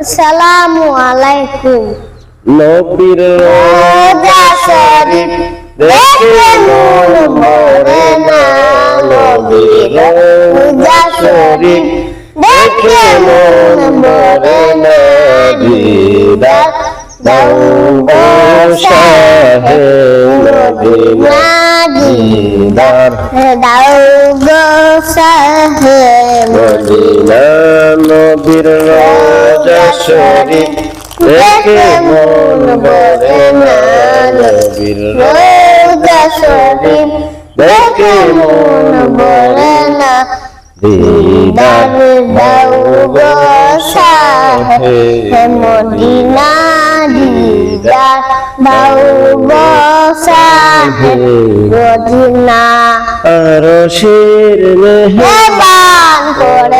আসসালামু আলাইকুম। নবীর রোজা শরীফ দেখে মন ভরে না। নবীর রোজা শরীফ দেখে মন ভরে না। দিদার দাও শাহে মদিনা দিদার দাও গো মদিনা মদিনা নবীর রোজা শরীফ দেখে মন ভরে না নবীর রোজা শরীফ দেখে মন ভরে না। দিদার দাও গো মদিনা দিদার দাও গো মদিনা মেহে প্রদান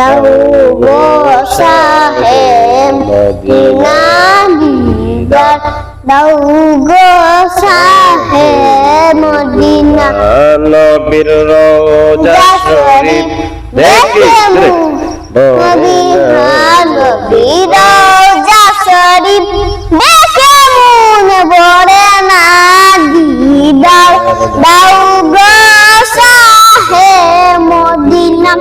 দিদার দাও গো শাহে মদিনা দিদার দাও গো শাহে মদিনা নবীর রোজা শরীফ দেখে মদিনা নবীর রোজা শরীফ দেখে মন ভরে না দিদার দাও গো শাহে মদিনা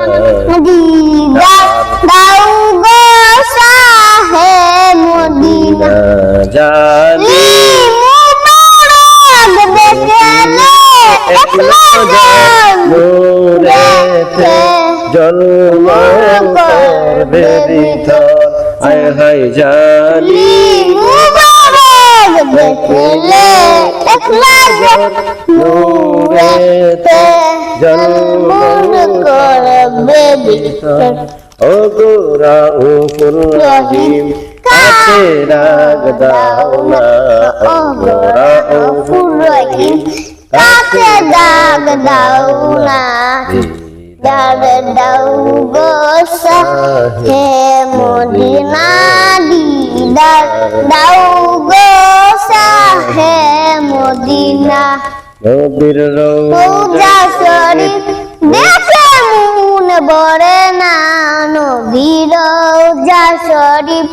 নজর নূরেতে জন্ম করবে ভিতর আয় হায় জানি মুবারক দেখলে এক নূরেতে করবে ও গোরা ও কাছে রাগ দাও দাগ দাও না দাগ দাও গো হে মদিনা দিদার দাও গো হে মদিনা নবীর রোজা শরীফ দেখে মন ভরে না নবীর শরীফ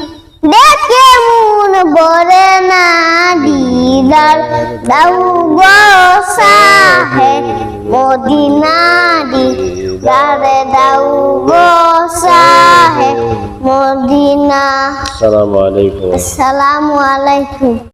দেখে মন বরে না দিদার দাউ গো সাহে মদিনা দিদার দাও গো সাহে মদিনা। আসসালামু আলাইকুম। আসসালামু আলাইকুম।